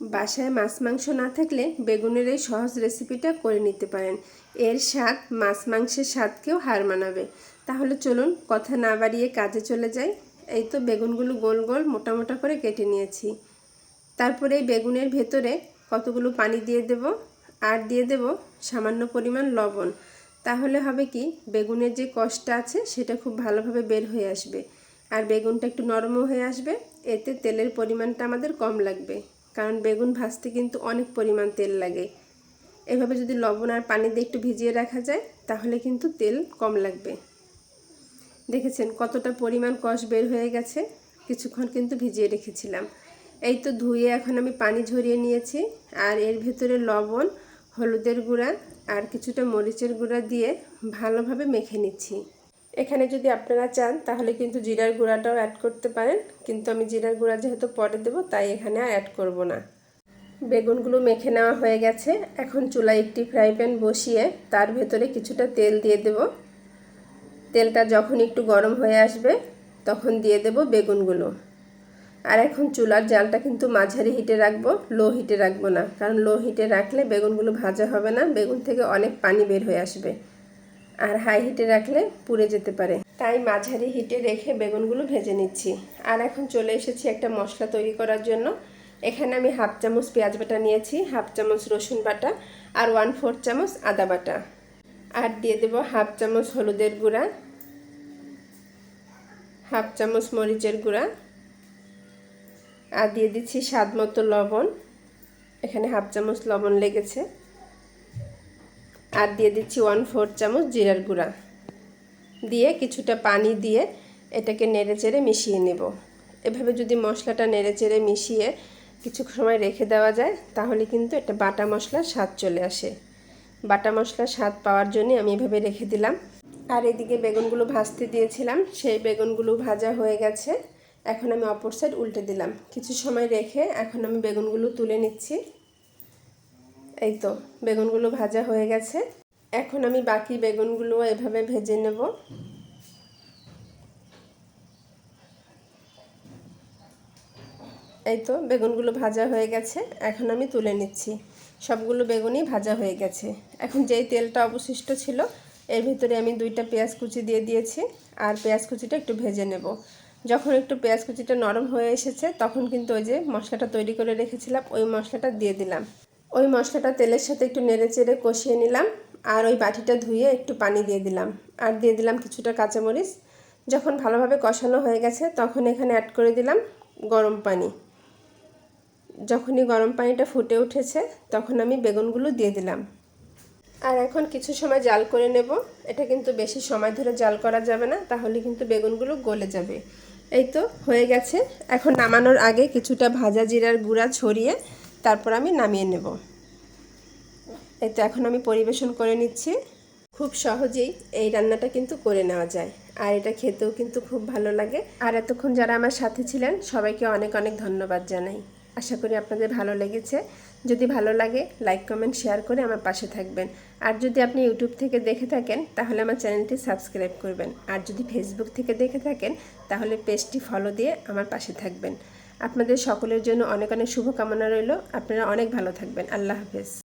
বাসায় মাছ, মাংস না থাকলে বেগুনের এই সহজ রেসিপিটা করে নিতে পারেন। এর স্বাদ মাছ, মাংসের স্বাদকেও হার মানাবে। তাহলে চলুন কথা না বাড়িয়ে কাজে চলে যাই। এই তো বেগুনগুলো গোল গোল, মোটা মোটা করে কেটে নিয়েছি। তারপরে এই বেগুনের ভেতরে কতগুলো পানি দিয়ে দেব আর দিয়ে দেব সামান্য পরিমাণ লবণ। তাহলে হবে কি, বেগুনের যে কষটা আছে সেটা খুব ভালোভাবে বের হয়ে আসবে। আর বেগুনটা একটু নরমও হয়ে আসবে। এতে তেলের পরিমাণটা আমাদের কম লাগবে। কারণ বেগুন ভাজতে কিন্তু অনেক পরিমাণ তেল লাগে। এভাবে যদি লবণ আর পানি দিয়ে একটু ভিজিয়ে রাখা যায়, তাহলে কিন্তু তেল কম লাগবে। দেখেছেন কতটা পরিমাণ কষ বের হয়ে গেছে? কিছুক্ষণ কিন্তু ভিজিয়ে রেখেছিলাম। এই তো ধুয়ে এখন আমি পানি ঝরিয়ে নিয়েছি, আর এর ভেতরে লবণ, হলুদের গুঁড়া আর কিছুটা মরিচের গুঁড়া দিয়ে ভালোভাবে মেখে নিচ্ছি। এখানে যদি আপনারা চান, তাহলে কিন্তু জিরার গুঁড়াটাও অ্যাড করতে পারেন। কিন্তু আমি জিরার গুঁড়া যেহেতু পরে দেবো, তাই এখানে আর অ্যাড করব না। বেগুনগুলো মেখে নেওয়া হয়ে গেছে। এখন চুলায় একটি ফ্রাই প্যান বসিয়ে তার ভেতরে কিছুটা তেল দিয়ে দেব। তেলটা যখন একটু গরম হয়ে আসবে, তখন দিয়ে দেব বেগুনগুলো। আর এখন চুলার জালটা কিন্তু মাঝারি হিটে রাখব লো হিটে রাখব না। কারণ লো হিটে রাখলে বেগুনগুলো ভাজা হবে না, বেগুন থেকে অনেক পানি বের হয়ে আসবে। আর হাই হিটে রাখলে পুড়ে যেতে পারে। তাই মাঝারি হিটে রেখে বেগুনগুলো ভেজে নিচ্ছি। আর এখন চলে এসেছি একটা মশলা তৈরি করার জন্য। এখানে আমি হাফ চামচ পেঁয়াজ বাটা নিয়েছি হাফ চামচ রসুন বাটা আর ওয়ান ফোর চামচ আদা বাটা। আর দিয়ে দেব হাফ চামচ হলুদের গুঁড়া হাফ চামচ মরিচের গুঁড়া আর দিয়ে দিচ্ছি স্বাদ মতো লবণ। এখানে হাফ চামচ লবণ লেগেছে। আর দিয়ে দিচ্ছি ওয়ান ফোর চামচ জিরার গুঁড়া। দিয়ে কিছুটা পানি দিয়ে এটাকে নেড়ে চেড়ে মিশিয়ে নেব। এভাবে যদি মশলাটা নেড়ে চেড়ে মিশিয়ে কিছু সময় রেখে দেওয়া যায়, তাহলে কিন্তু একটা বাটা মশলার স্বাদ চলে আসে। বাটা মশলার স্বাদ পাওয়ার জন্য আমি এভাবে রেখে দিলাম। আর এদিকে বেগুনগুলো ভাজতে দিয়েছিলাম, সেই বেগুনগুলো ভাজা হয়ে গেছে। এখন আমি অপর সাইড উল্টে দিলাম। কিছু সময় রেখে এখন আমি বেগুনগুলো তুলে নিচ্ছি। এই তো, বেগুনগুলো ভাজা হয়ে গেছে। এখন আমি বাকি বেগুনগুলো এভাবে ভেজে নেব। এই তো, বেগুনগুলো ভাজা হয়ে গেছে। এখন আমি তুলে নিচ্ছি। সবগুলো বেগুনই ভাজা হয়ে গেছে। এখন যেই তেলটা অবশিষ্ট ছিল, এর ভিতরে আমি দুইটা পেঁয়াজ কুচি দিয়ে দিয়েছি আর পেঁয়াজ কুচিটা একটু ভেজে নেব। যখন একটু পেঁয়াজ কুচিটা নরম হয়ে এসেছে, তখন কিন্তু ওই যে মশলাটা তৈরি করে রেখেছিলাম, ওই মশলাটা দিয়ে দিলাম। ওই মশলাটা তেলের সাথে একটু নেড়ে চেড়ে কষিয়ে নিলাম আর ওই বাটিটা ধুয়ে একটু পানি দিয়ে দিলাম। আর দিয়ে দিলাম কিছুটা কাঁচামরিচ। যখন ভালোভাবে কষানো হয়ে গেছে তখন এখানে অ্যাড করে দিলাম গরম পানি। যখনই গরম পানিটা ফুটে উঠেছে তখন আমি বেগুনগুলো দিয়ে দিলাম। আর এখন কিছু সময় জাল করে নেব। এটা কিন্তু বেশি সময় ধরে জাল করা যাবে না, তাহলে কিন্তু বেগুনগুলো গলে যাবে। এই তো হয়ে গেছে। এখন নামানোর আগে কিছুটা ভাজা জিরার গুঁড়া ছড়িয়ে তারপর আমি নামিয়ে নেব। এই তো এখন আমি পরিবেশন করে নিচ্ছি। খুব সহজেই এই রান্নাটা কিন্তু করে নেওয়া যায়। আর এটা খেতেও কিন্তু খুব ভালো লাগে। আর এতক্ষণ যারা আমার সাথে ছিলেন, সবাইকে অনেক অনেক ধন্যবাদ জানাই। আশা করি আপনাদের ভালো লেগেছে। যদি ভালো লাগে, লাইক, কমেন্ট, শেয়ার করে আমার পাশে থাকবেন। আর যদি আপনি ইউটিউব থেকে দেখে থাকেন, তাহলে আমার চ্যানেলটি সাবস্ক্রাইব করবেন। আর যদি ফেসবুক থেকে দেখে থাকেন, তাহলে পেজটি ফলো দিয়ে আমার পাশে থাকবেন। আপনাদের সকলের জন্য অনেক অনেক শুভকামনা রইল। আপনারা অনেক ভালো থাকবেন। আল্লাহ হাফেজ।